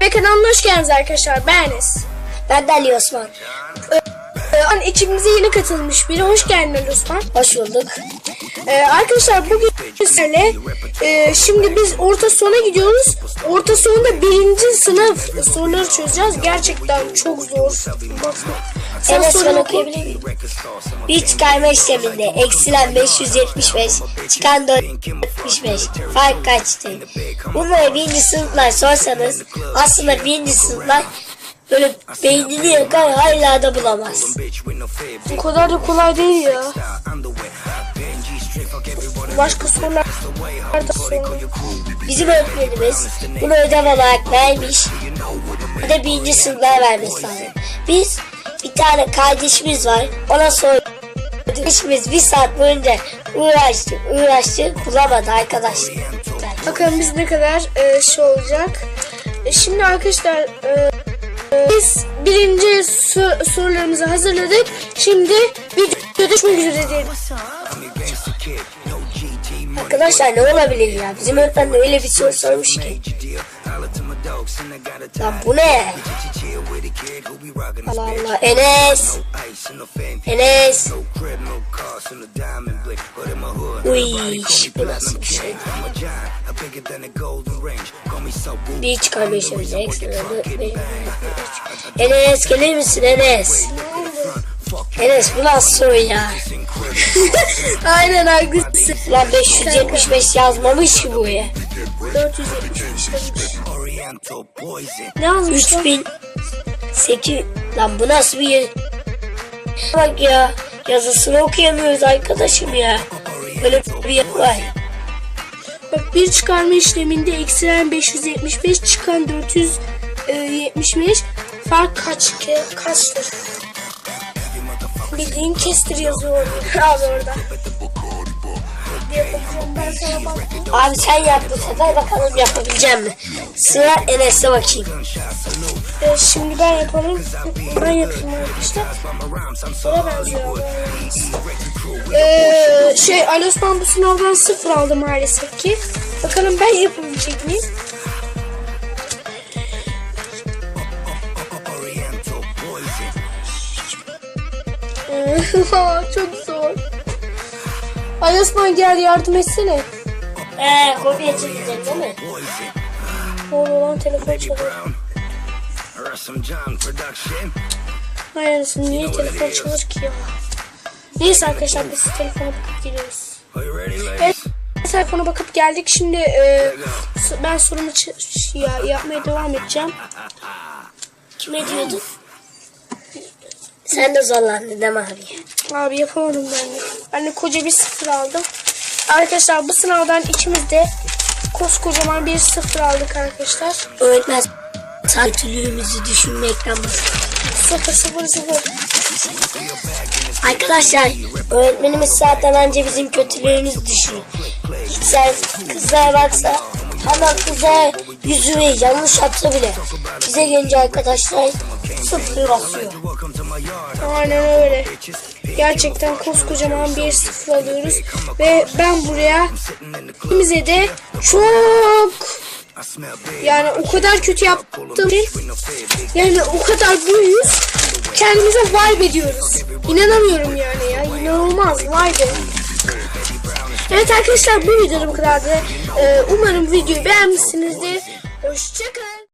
Ve kanalına hoş geldiniz arkadaşlar. Ben Enes. Ben de Ali Osman. Ee, an ekibimize yeni katılmış biri. Hoş geldin Ali Osman. Hoş bulduk. Ee, arkadaşlar bugün sizlerle e, şimdi biz orta sona gidiyoruz. Orta sonda birinci sınıf soruları çözeceğiz. Gerçekten çok zor. Bak, sen Enes ben okuyabilir miyim? Bir çıkarma işleminde eksilen 575, çıkan 475. Fark kaçtı? Bunları birinci sınıflar sorsanız aslında birinci sınıflar böyle beynini yakar hala da bulamaz. Bu kadar da kolay değil ya. Başka sorular da sor. Bizim öğretmenimiz bunu ödev olarak vermiş. Bir de birinci sınıflar vermesi lazım. Biz bir tane kardeşimiz var. Ona sorduk. Kardeşimiz bir saat boyunca uğraştı, uğraştı, bulamadı arkadaşlar. Bakalım biz ne kadar e, şey olacak. E, şimdi arkadaşlar e, e, biz birinci su- sorularımızı hazırladık. Şimdi videoda görüşmek üzere diyelim. Arkadaşlar ne olabilir ya? Bizim öğretmen öyle bir soru sormuş ki. Lan bu ne? Allah Allah. Enes. Enes. Uy, bu nasıl bir şey? Bir çıkarma işimiz ekstra. Enes gelir misin Enes? Enes bu nasıl soru ya? Aynen haklısın. Lan 575 yazmamış ki buraya. 475 Ne lan? 3008 lan bu nasıl bir? Bak ya yazısını okuyamıyoruz arkadaşım ya. Böyle bir yer var. Bak bir çıkarma işleminde eksilen 575 çıkan 475 fark kaç kaçtır? Bildiğin kestir yazıyor abi orada. Abi sen yap bu sefer bakalım yapabileceğim mi? Sıra Enes'e bakayım. Ee, şimdi ben yapalım. Ben yapayım arkadaşlar. Sıra benziyor. Ee, şey Ali Osman bu sınavdan sıfır aldı maalesef ki. Bakalım ben yapabilecek miyim? Ee, Çok zor. Ali Osman gel yardım etsene. Eee kopya çekecek değil mi? Ne oluyor lan telefon çalıyor. Hayır niye telefon çalır ki ya? Neyse arkadaşlar biz telefona bakıp geliyoruz. Evet telefona bakıp geldik. Şimdi e, ben sorumu ya, yapmaya devam edeceğim. Kime diyordun? Sen de zorlandın değil mi abi? Abi yapamadım ben de. Ben de koca bir sıfır aldım. Arkadaşlar bu sınavdan ikimiz de koskocaman bir sıfır aldık arkadaşlar. Öğretmen saatülüğümüzü düşünmekten. Sıfır sıfır sıfır. Arkadaşlar öğretmenimiz zaten önce bizim kötülüğümüzü düşünüyor. Hiç sen kızlara baksa hemen kızlara yüzüğü yanlış atsa bile bize gelince arkadaşlar sıfır basıyor. Aynen öyle. Gerçekten koskocaman bir sıfır alıyoruz. Ve ben buraya ikimize de çok yani o kadar kötü yaptım ki yani o kadar büyüyüz kendimize vibe ediyoruz. İnanamıyorum yani ya. İnanılmaz vay be. Evet arkadaşlar bu videoda bu kadardı. Ee, umarım videoyu beğenmişsinizdir. Hoşçakalın.